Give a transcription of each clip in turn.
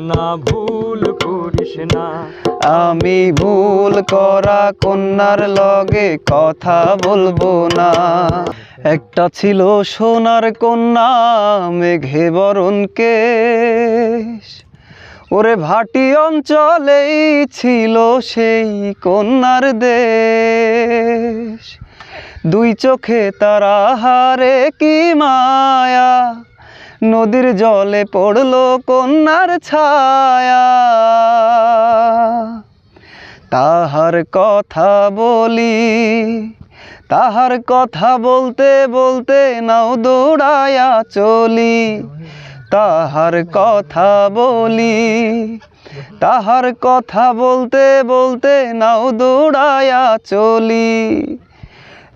না ভুল করিস না। আমি ভুল করা কন্যার লগে কথা বলব না। একটা ছিল সোনার কন্যা, মেঘে বরণ কেশ। ওরে ভাটি অঞ্চলেই ছিল সেই কন্যার দেশ। দুই চোখে তারা হারে কি মায়া নদীর জলে পড়ল কন্যার ছায়া। তাহার কথা বলি, তাহার কথা বলতে বলতে নাও দৌড়ায়া চলি। তাহার কথা বলি, তাহার কথা বলতে বলতে নাও দৌড়ায়া চলি।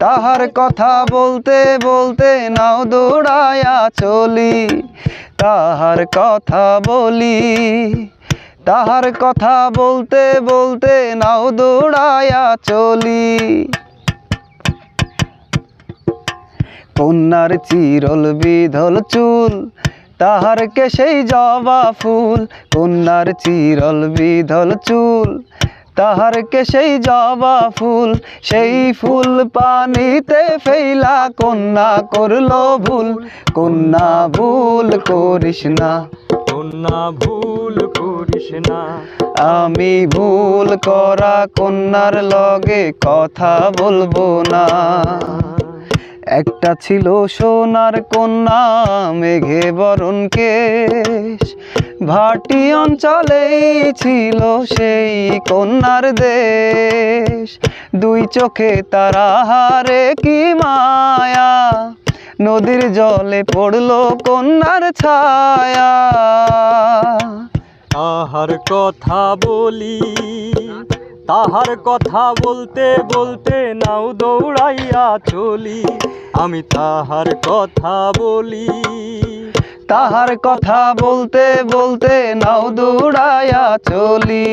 তাহার কথা বলতে বলতে নাও দৌড়ায়া চলি। তাহার কথা বলি, তাহার কথা বলতে বলতে নাও দৌড়ায়া চলি। কন্যার চিরল বিধল চুল তাহার কে সেই জবা ফুল। কন্যার চিরল বিধল চুল তাহার কে সেই জবা ফুল সেই ফুল পানিতে ফেইলা কন্যা করল ভুল। কন্যা ভুল করিস না। কন্যা ভুল করিস না। আমি ভুল করা কন্যার লগে কথা বলব না। একটা ছিল সোনার কন্যা মেঘে বরণ কেশ। ভাটি অঞ্চলেই ছিল সেই কন্যার দেশ। দুই চোখে তারা হারে কি মায়া, নদীর জলে পড়ল কন্যার ছায়া। তাহার কথা বলি, তাহার কথা বলতে বলতে নাও দৌড়াইয়া চলি। আমি তাহার কথা বলি তাহার কথা বলতে বলতে নাও দৌড়ায়া চলি।